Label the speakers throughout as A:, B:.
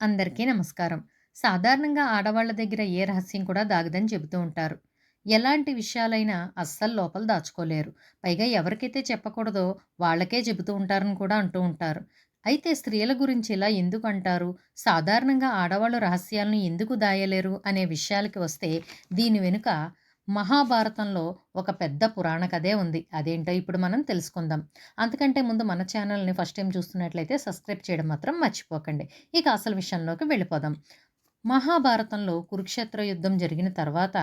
A: అందరికీ నమస్కారం. సాధారణంగా ఆడవాళ్ళ దగ్గర ఏ రహస్యం కూడా దాగదని చెబుతూ ఉంటారు. ఎలాంటి విషయాలైనా అస్సలు లోపల దాచుకోలేరు. పైగా ఎవరికైతే చెప్పకూడదో వాళ్ళకే చెబుతూ ఉంటారని కూడా అంటూ ఉంటారు. అయితే స్త్రీల గురించి ఇలా ఎందుకు అంటారు? సాధారణంగా ఆడవాళ్ళు రహస్యాలను ఎందుకు దాయలేరు అనే విషయాలకి వస్తే దీని వెనుక మహాభారతంలో ఒక పెద్ద పురాణ కథే ఉంది. అదేంటో ఇప్పుడు మనం తెలుసుకుందాం. అంతకంటే ముందు మన ఛానల్‌ని ఫస్ట్ టైం చూస్తున్నట్లయితే సబ్స్క్రైబ్ చేయడం మాత్రం మర్చిపోకండి. ఇక అసలు విషయంలోకి వెళ్ళిపోదాం. మహాభారతంలో కురుక్షేత్ర యుద్ధం జరిగిన తర్వాత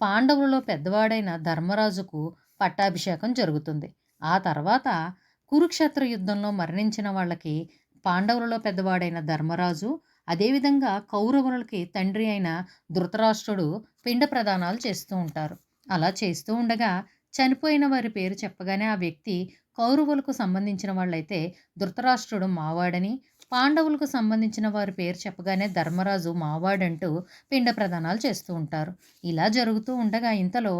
A: పాండవులలో పెద్దవాడైన ధర్మరాజుకు పట్టాభిషేకం జరుగుతుంది. ఆ తర్వాత కురుక్షేత్ర యుద్ధంలో మరణించిన వాళ్ళకి పాండవులలో పెద్దవాడైన ధర్మరాజు అదేవిధంగా కౌరవులకి తండ్రి అయిన ధృతరాష్ట్రుడు పిండ ప్రదానాలు చేస్తూ ఉంటారు. అలా చేస్తూ ఉండగా చనిపోయిన వారి పేరు చెప్పగానే ఆ వ్యక్తి కౌరవులకు సంబంధించిన వాళ్ళైతే ధృతరాష్ట్రుడు మావాడని, పాండవులకు సంబంధించిన వారి పేరు చెప్పగానే ధర్మరాజు మావాడంటూ పిండ ప్రదానాలు చేస్తూ ఉంటారు. ఇలా జరుగుతూ ఉండగా ఇంతలో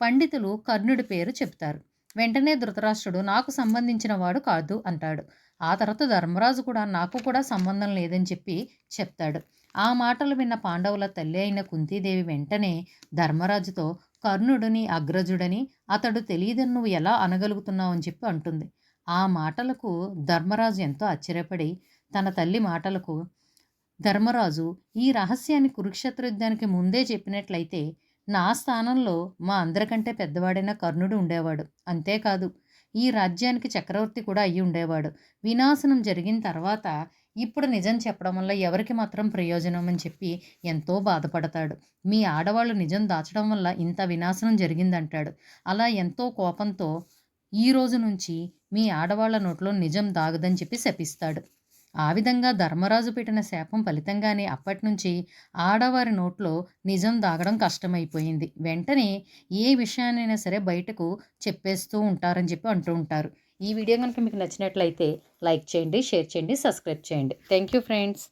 A: పండితులు కర్ణుడి పేరు చెప్తారు. వెంటనే ధృతరాష్ట్రుడు నాకు సంబంధించిన వాడు కాదు అంటాడు. ఆ తర్వాత ధర్మరాజు కూడా నాకు కూడా సంబంధం లేదని చెప్పి చెప్తాడు. ఆ మాటలు విన్న పాండవుల తల్లి అయిన కుంతీదేవి వెంటనే ధర్మరాజుతో కర్ణుడిని అగ్రజుడని, అతడు తెలియదని నువ్వు ఎలా అనగలుగుతున్నావు అని చెప్పి అంటుంది. ఆ మాటలకు ధర్మరాజు ఎంతో ఆశ్చర్యపడి తన తల్లి మాటలకు ధర్మరాజు ఈ రహస్యాన్ని కురుక్షేత్ర యుద్ధానికి ముందే చెప్పినట్లయితే నా స్థానంలో మా అందరికంటే పెద్దవాడైన కర్ణుడు ఉండేవాడు. అంతేకాదు ఈ రాజ్యానికి చక్రవర్తి కూడా అయ్యి ఉండేవాడు. వినాశనం జరిగిన తర్వాత ఇప్పుడు నిజం చెప్పడం వల్ల ఎవరికి మాత్రం ప్రయోజనం అని చెప్పి ఎంతో బాధపడతాడు. మీ ఆడవాళ్ళు నిజం దాచడం వల్ల ఇంత వినాశనం జరిగిందంటాడు. అలా ఎంతో కోపంతో ఈ రోజు నుంచి మీ ఆడవాళ్ళ నోట్లో నిజం దాగదని చెప్పి శపిస్తాడు. ఆ విధంగా ధర్మరాజు పెట్టిన శాపం ఫలితంగానే అప్పటినుంచి ఆడవారి నోట్లో నిజం దాగడం కష్టమైపోయింది. వెంటనే ఏ విషయాన్నైనా సరే బయటకు చెప్పేస్తూ ఉంటారని చెప్పి అంటూ ఉంటారు. ఈ వీడియో కనుక మీకు నచ్చినట్లయితే లైక్ చేయండి, షేర్ చేయండి, సబ్స్క్రైబ్ చేయండి. Thank you friends.